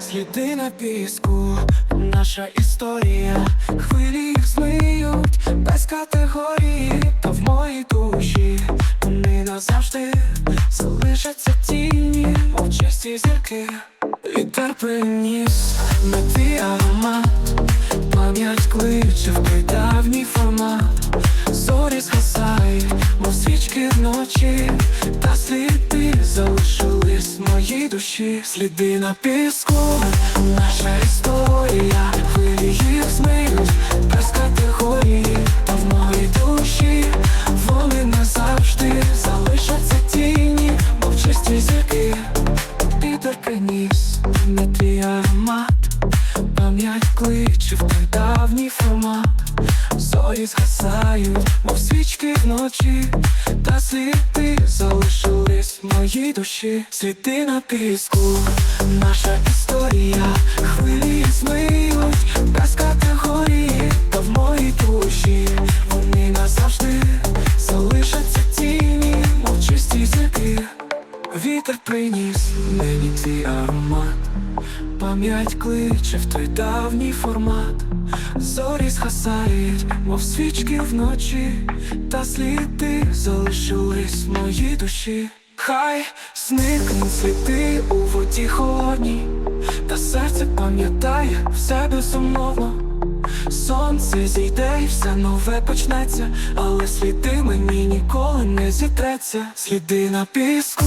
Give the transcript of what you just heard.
Сліди на піску, наша історія, хвилі їх змиють без категорії, та в моїй душі вони назавжди залишаться тіні, мов чисті зірки. Вітер приніс на твій аромат, пам'ять кличе в той давній формат, зорі згасають, мов свічки вночі, та сліди залишились в моїй душі, сліди на піску, наша історія, хвилі їх змиють без категорії, та в моїй душі вони назавжди залишаться тіні, мов чисті зірки. Кличе в той давній формат. Зорі згасають, мов свічки вночі. Та сліди залишились в моїй душі. Сліди на піску, наша історія. Хвилі змиють без категорії. Та в моїй душі вони назавжди залишаться тіні, мов чисті зірки Вітер приніс мені твій аромат, пам'ять кличе в той давній формат, зорі згасають, мов свічки вночі, та сліди залишились в моїй душі. Хай зникнуть сліди у воді холодній, та серце пам'ятає все безумовно. Сонце зійде і все нове почнеться, але сліди мені ніколи не зітреться. Сліди на піску,